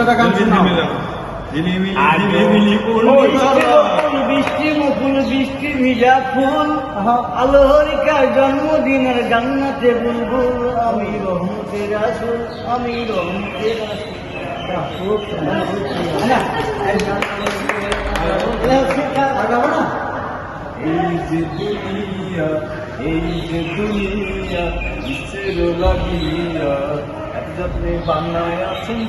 একটা গান শোনাও। বৃষ্টি মুকুল বৃষ্টি ভিজা ফুল। আলোহরিকার জন্মদিনের জান্নাতে বুলবুল আমি রহমতের আসল আমি রহমতের লাগাবো এই যে দুনিয়া এই যে দুনিয়া বিশ্বের লাগিয়া। একসাথে বানায় আছেন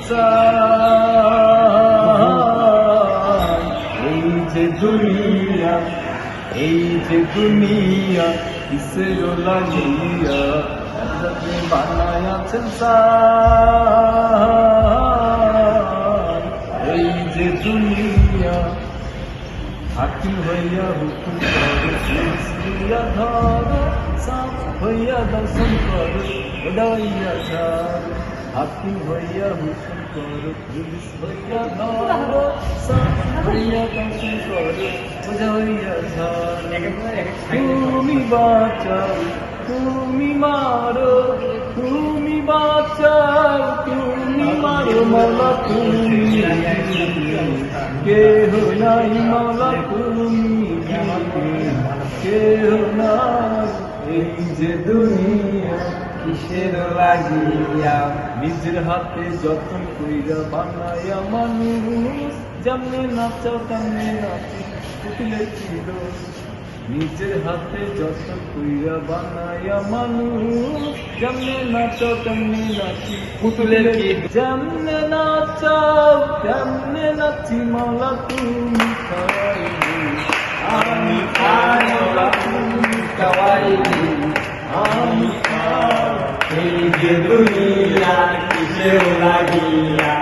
এই যে দুনিয়া, এই যে দুনিয়া বিশ্বের লাগিয়া? একসাথে বানায় আছেন এই যে দুনিয়া হাকিম হইয়া হুকুম করে ধর সাপ হইয়া দর্শন কর, উড়াইয়া ঝাড় হাকিম হইয়া হুকুম কর। পুলিশ হইয়া ধর হইয়া দর্শন কর। উড়াইয়া ঝাড় তুমি বাঁচাও, তুমি মারো, তুমি বাঁচাও, তুমি মারো, মালা তুমি কেহ নাই, মালা তুমি কেহ নাই, এই যে দুনিয়া। কিসের লাগিয়া? নিজের হাতে যতন কইরা বানায়া মানুষ যেমনে নাচাও তেমনে নাচি উঠলে কি দোষ নিজের হাতে যত কইরা বানায়া মানুষ যেমনে নাচাও তেমনে নাচি পুতুলের কি যেমনে নাচাও তেমনে নাচি মালা তুমি খাওয়াইলি। আমি খাই তুমি আমি এই যে দুনিয়া লাগিয়া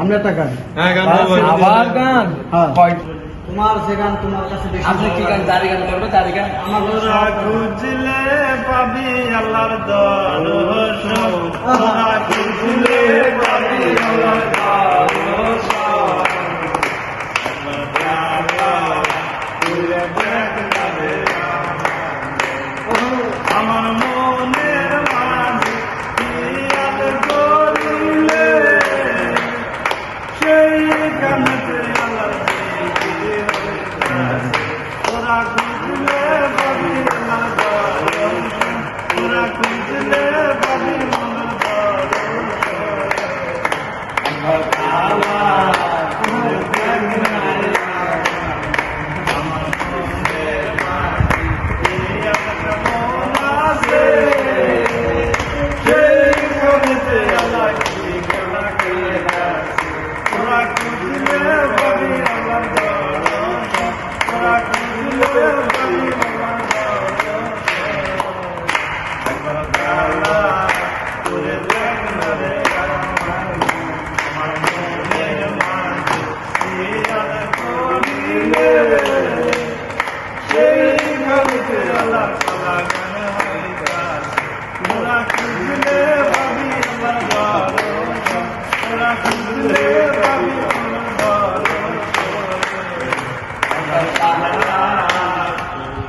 আমরা একটা গান। হ্যাঁ গান আবার গান। হ্যাঁ। তোমার সে গান তোমার কাছে বেশি আপনি কি গান দাঁড়ি গান করবে দাঁড়ি গান? আমার খুঁজলে পাবি আল্লাহর দর্শন খুঁজলে পাবি আল্লাহর দর্শন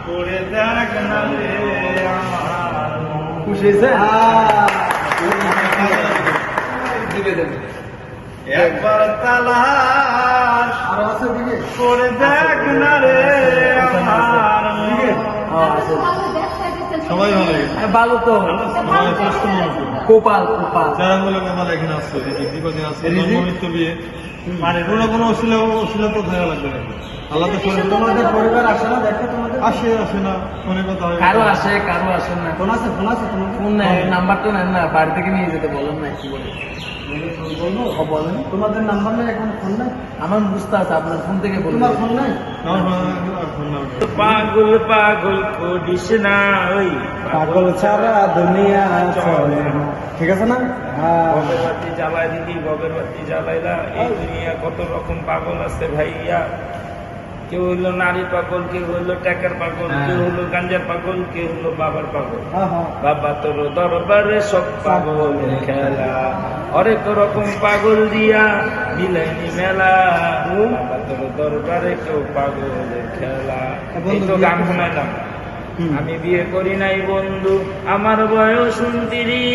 করে দেখ না রে আমার খুশি হয়েছে একবার তালাশ করে দেখ না রে আমার সবাই ভালো হ্যাঁ, ভালো তো কোপাল কোপাল যারা মূলক আমার এখানে আসছে রিজিক বিপদে আসছে? মৃত্যু বিয়ে মানে কোনো কোনো অসুবিধা অসুবিধা তো থাকা লাগবে না আল্লাহ তো তোমাদের পরিবার আসে না? দেখো তোমাদের। আসে আসে না ফোনে কথা হয়। কারও আসে কারও আসে না। ফোন আছে ফোন আছে তোমাদের? ফোন নেই নাম্বার নেন না বাড়ি থেকে নিয়ে যেতে বলেন না কি বলে বলেন। তোমাদের নাম্বার নেই এখন ফোন নাই? আমার বুঝতে আছে আপনার ফোন থেকে তোমার ফোন নাই? পাগল পাগল করিস না ওই পাগল ছাড়া দুনিয়া চলে না। ঠিক আছে না? হ্যাঁ। গবের বাতি জ্বালাই দিদি গবের বাতি জ্বালাইলা এই দুনিয়া কত রকম পাগল আছে ভাইয়া। কেউ হইল নারী পাগল কেউ হইল টাকার পাগল কেউ হইল গাঞ্জার পাগল কেউ হইল বাবার পাগল। হ্যাঁ হ্যাঁ। বাবা তোর দরবারে সব পাগল খেলা। হরেক রকম পাগল দিয়া মিলাইনি মেলা। বাবা তোর দরবারে কেউ পাগল খেলা। এই তো গান শোনাইলাম। আমি বিয়ে করি নাই বন্ধু আমার বয়স উনত্রিশ।